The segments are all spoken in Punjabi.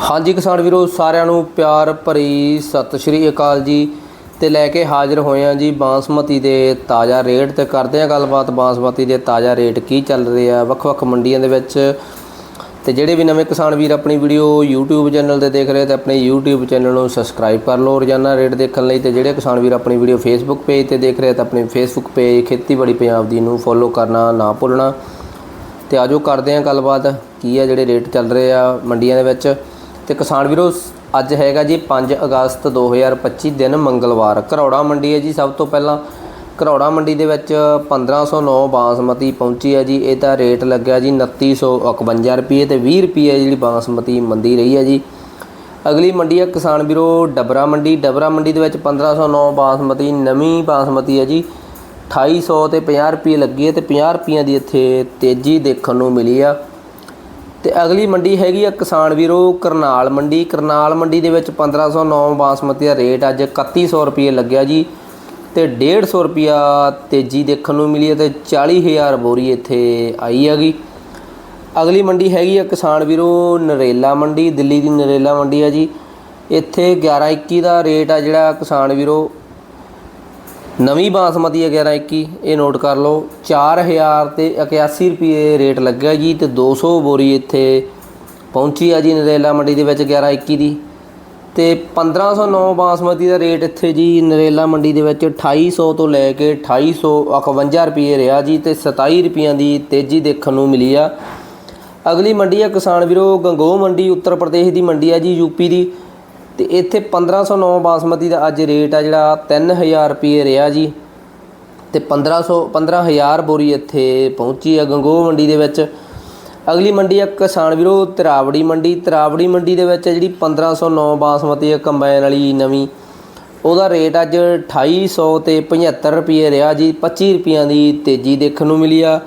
ਹਾਂਜੀ ਕਿਸਾਨ ਵੀਰੋ, ਸਾਰਿਆਂ ਨੂੰ ਪਿਆਰ ਭਰੀ ਸਤਿ ਸ਼੍ਰੀ ਅਕਾਲ ਜੀ। ਤੇ ਲੈ ਕੇ ਹਾਜ਼ਰ ਹੋਏ ਆ ਜੀ ਬਾਸਮਤੀ ਦੇ ਤਾਜ਼ਾ ਰੇਟ ਤੇ ਕਰਦੇ ਆ ਗੱਲਬਾਤ। ਬਾਸਮਤੀ ਦੇ ਤਾਜ਼ਾ ਰੇਟ ਕੀ ਚੱਲ ਰਹੇ ਆ ਵੱਖ-ਵੱਖ ਮੰਡੀਆਂ ਦੇ ਵਿੱਚ। ਤੇ ਜਿਹੜੇ ਵੀ ਨਵੇਂ ਕਿਸਾਨ ਵੀਰ ਆਪਣੀ ਵੀਡੀਓ YouTube ਚੈਨਲ ਤੇ ਦੇਖ ਰਹੇ ਤੇ ਆਪਣੇ YouTube ਚੈਨਲ ਨੂੰ ਸਬਸਕ੍ਰਾਈਬ ਕਰ ਲਓ ਰੋਜ਼ਾਨਾ ਰੇਟ ਦੇਖਣ ਲਈ। ਤੇ ਜਿਹੜੇ ਕਿਸਾਨ ਵੀਰ ਆਪਣੀ ਵੀਡੀਓ Facebook ਪੇਜ ਤੇ ਦੇਖ ਰਹੇ ਤਾਂ ਆਪਣੇ Facebook ਪੇਜ ਖੇਤੀਬਾੜੀ ਪੰਜਾਬ ਦੀ ਨੂੰ ਫੋਲੋ ਕਰਨਾ ਨਾ ਭੁੱਲਣਾ। ਤੇ ਆਜੋ ਕਰਦੇ ਆਂ ਗੱਲਬਾਤ, ਕੀ ਆ ਜਿਹੜੇ ਰੇਟ ਚੱਲ ਰਹੇ ਆ ਮੰਡੀਆਂ ਦੇ ਵਿੱਚ। ਤੇ ਕਿਸਾਨ ਵੀਰੋ, ਅੱਜ ਹੈਗਾ ਜੀ 5 ਅਗਸਤ 2025 ਦਿਨ ਮੰਗਲਵਾਰ। ਘਰੌੜਾ ਮੰਡੀ ਹੈ ਜੀ, ਸਭ ਤੋਂ ਪਹਿਲਾਂ ਘਰੌੜਾ ਮੰਡੀ ਦੇ ਵਿੱਚ 1509 ਬਾਸਮਤੀ ਪਹੁੰਚੀ ਹੈ ਜੀ। ਇਹਦਾ ਰੇਟ ਲੱਗਿਆ ਜੀ 2951 ਰੁਪਏ ਤੇ 20 ਰੁਪਏ ਜਿਹੜੀ ਬਾਸਮਤੀ ਮੰਦੀ ਰਹੀ ਹੈ ਜੀ। ਅਗਲੀ ਮੰਡੀ ਹੈ ਕਿਸਾਨ ਵੀਰੋ, ਡਬਰਾ ਮੰਡੀ। ਡਬਰਾ ਮੰਡੀ ਦੇ ਵਿੱਚ 1509 ਬਾਸਮਤੀ, ਨਵੀਂ ਬਾਸਮਤੀ ਹੈ ਜੀ। 2800 ਤੇ 50 ਰੁਪਏ ਲੱਗੀ ਹੈ ਤੇ 50 ਰੁਪਈਆਂ ਦੀ ਇੱਥੇ ਤੇਜ਼ੀ ਦੇਖਣ ਨੂੰ ਮਿਲੀ ਆ। ਤੇ ਅਗਲੀ ਮੰਡੀ ਹੈਗੀ ਆ ਕਿਸਾਨ ਵੀਰੋ ਕਰਨਾਲ ਮੰਡੀ। ਕਰਨਾਲ ਮੰਡੀ ਦੇ ਵਿੱਚ 1509 ਬਾਸਮਤੀ ਦਾ ਰੇਟ ਅੱਜ 3100 ਰੁਪਏ ਲੱਗਿਆ ਜੀ ਤੇ 150 ਰੁਪਿਆ ਤੇਜ਼ੀ ਦੇਖਣ ਨੂੰ ਮਿਲੀ ਹੈ ਤੇ 40000 ਬੋਰੀ ਇੱਥੇ ਆਈ ਹੈਗੀ। ਅਗਲੀ ਮੰਡੀ ਹੈਗੀ ਆ ਕਿਸਾਨ ਵੀਰੋ ਨਰੇਲਾ ਮੰਡੀ, ਦਿੱਲੀ ਦੀ ਨਰੇਲਾ ਮੰਡੀ ਆ ਜੀ। ਇੱਥੇ 1121 ਦਾ ਰੇਟ ਆ ਜਿਹੜਾ ਕਿਸਾਨ ਵੀਰੋ ਨਵੀਂ ਬਾਸਮਤੀ ਹੈ 1121 ਇਹ ਨੋਟ ਕਰ ਲਓ। 4000 ਤੇ 81 ਰੁਪਏ ਰੇਟ ਲੱਗਿਆ ਜੀ ਤੇ 200 ਬੋਰੀ ਇੱਥੇ ਪਹੁੰਚੀ ਆ ਜੀ ਨਰੇਲਾ ਮੰਡੀ ਦੇ ਵਿੱਚ 1121 ਦੀ। ਤੇ 1509 ਬਾਸਮਤੀ ਦਾ ਰੇਟ ਇੱਥੇ ਜੀ ਨਰੇਲਾ ਮੰਡੀ ਦੇ ਵਿੱਚ 2800 ਤੋਂ ਲੈ ਕੇ 2851 ਰੁਪਏ ਰਿਹਾ ਜੀ ਤੇ 27 ਰੁਪਈਆਂ ਦੀ ਤੇਜ਼ੀ ਦੇਖਣ ਨੂੰ ਮਿਲੀ ਆ। ਅਗਲੀ ਮੰਡੀ ਆ ਕਿਸਾਨ ਵੀਰੋ, ਗੰਗੋ ਮੰਡੀ, ਉੱਤਰ ਪ੍ਰਦੇਸ਼ ਦੀ ਮੰਡੀ ਆ ਜੀ ਯੂਪੀ ਦੀ। ਤੇ ਇੱਥੇ 1509 ਬਾਸਮਤੀ ਦਾ ਅੱਜ ਰੇਟ ਆ ਜਿਹੜਾ 3000 ਰੁਪਏ ਰਿਹਾ ਜੀ। ਤੇ 1500 15000 ਬੋਰੀ ਇੱਥੇ ਪਹੁੰਚੀ ਆ ਗੰਗੋਹ ਮੰਡੀ ਦੇ ਵਿੱਚ। ਅਗਲੀ ਮੰਡੀ ਆ ਕਿਸਾਨ ਵੀਰੋ, ਤਰਾਵੜੀ ਮੰਡੀ। ਤਰਾਵੜੀ ਮੰਡੀ ਦੇ ਵਿੱਚ ਜਿਹੜੀ 1509 ਬਾਸਮਤੀ ਆ ਕੰਬਾਈਨ ਵਾਲੀ ਨਵੀਂ, ਉਹਦਾ ਰੇਟ ਅੱਜ 2800 ਤੇ 75 ਰੁਪਏ ਰਿਹਾ ਜੀ। 25 ਰੁਪਈਆਂ ਦੀ ਤੇਜ਼ੀ ਦੇਖਣ ਨੂੰ ਮਿਲੀ ਆ।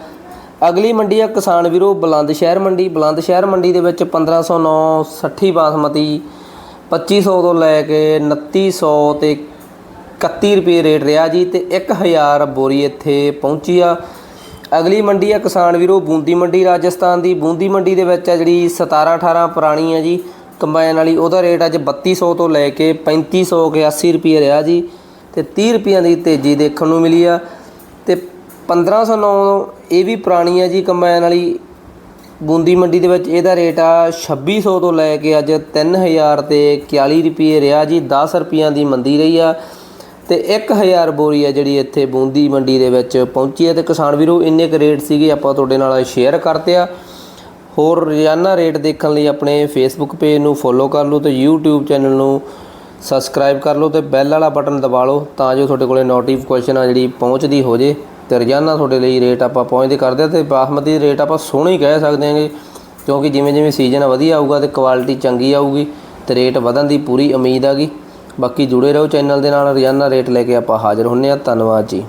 ਅਗਲੀ ਮੰਡੀ ਆ ਕਿਸਾਨ ਵੀਰੋ ਬੁਲੰਦ ਸ਼ਹਿਰ ਮੰਡੀ। ਬੁਲੰਦ ਸ਼ਹਿਰ ਮੰਡੀ ਦੇ ਵਿੱਚ 1509 60 ਬਾਸਮਤੀ 2500 ਤੋਂ ਲੈ ਕੇ 2900 ਤੇ 31 ਰੁਪਏ ਰੇਟ ਰਿਹਾ ਜੀ ਤੇ 1000 ਬੋਰੀ ਇੱਥੇ ਪਹੁੰਚੀ ਆ। ਅਗਲੀ ਮੰਡੀ ਆ ਕਿਸਾਨ ਵੀਰੋ, ਬੂੰਦੀ ਮੰਡੀ ਰਾਜਸਥਾਨ ਦੀ। ਬੂੰਦੀ ਮੰਡੀ ਦੇ ਵਿੱਚ ਆ ਜਿਹੜੀ 17 18 ਪੁਰਾਣੀ ਆ ਜੀ। ਕੰਬਾਈਨ ਵਾਲੀ, ਉਹਦਾ ਰੇਟ ਅੱਜ 3200 ਤੋਂ ਲੈ ਕੇ 3500 ਕੇ 80 ਰੁਪਏ ਰਿਹਾ ਜੀ। ਤੇ 30 ਰੁਪਈਆਂ ਦੀ ਤੇਜ਼ੀ ਦੇਖਣ ਨੂੰ ਮਿਲੀ ਆ। ਤੇ 1509 ਇਹ ਵੀ ਪੁਰਾਣੀ ਆ ਜੀ ਕੰਬਾਈਨ ਵਾਲੀ। ਬੂੰਦੀ ਮੰਡੀ ਦੇ ਵਿੱਚ ਇਹਦਾ ਰੇਟ ਆ 2600 ਤੋਂ ਲੈ ਕੇ ਅੱਜ 3000 ਤੇ 41 ਰੁਪਏ ਰਿਹਾ ਜੀ 10 ਰੁਪਈਆਂ ਦੀ ਮੰਦੀ ਰਹੀ ਆ ਤੇ 1000 ਬੋਰੀ ਆ ਜਿਹੜੀ ਇੱਥੇ ਬੂੰਦੀ ਮੰਡੀ ਦੇ ਵਿੱਚ ਪਹੁੰਚੀ ਹੈ ਤੇ ਕਿਸਾਨ ਵੀਰੋ, ਇੰਨੇ ਕੁ ਰੇਟ ਸੀਗੇ, ਆਪਾਂ ਤੁਹਾਡੇ ਨਾਲ ਸ਼ੇਅਰ ਕਰਤੇ ਆ। ਹੋਰ ਰੋਜ਼ਾਨਾ ਰੇਟ ਦੇਖਣ ਲਈ ਆਪਣੇ ਫੇਸਬੁੱਕ ਪੇਜ ਨੂੰ ਫੋਲੋ ਕਰ ਲਓ ਤੇ YouTube ਚੈਨਲ ਨੂੰ ਸਬਸਕ੍ਰਾਈਬ ਕਰ ਲਓ ਤੇ ਬੈਲ ਵਾਲਾ ਬਟਨ ਦਬਾ ਲਓ ਤਾਂ ਜੋ ਤੁਹਾਡੇ ਕੋਲੇ ਨੋਟੀਫਿਕੇਸ਼ਨ ਆ ਜਿਹੜੀ ਪਹੁੰਚਦੀ ਹੋ ਜੇ। ਤੇ ਰੋਜ਼ਾਨਾ ਤੁਹਾਡੇ ਲਈ ਰੇਟ ਆਪਾਂ ਪਹੁੰਚਦੇ ਕਰਦੇ ਆ ਤੇ ਬਾਸਮਤੀ ਦੇ ਰੇਟ ਆਪਾਂ ਸੋਹਣੇ ਹੀ ਕਹਿ ਸਕਦੇ ਹਾਂਗੇ ਕਿਉਂਕਿ ਜਿਵੇਂ ਜਿਵੇਂ ਸੀਜ਼ਨ ਵਧੀਆ ਆਊਗਾ ਤੇ ਕੁਆਲਿਟੀ ਚੰਗੀ ਆਊਗੀ ਤੇ ਰੇਟ ਵਧਣ ਦੀ ਪੂਰੀ ਉਮੀਦ ਆਗੀ ਬਾਕੀ ਜੁੜੇ ਰਹੋ ਚੈਨਲ ਦੇ ਨਾਲ, ਰੋਜ਼ਾਨਾ ਰੇਟ ਲੈ ਕੇ ਆਪਾਂ ਹਾਜ਼ਰ ਹੁੰਨੇ ਆ ਧੰਨਵਾਦ ਜੀ।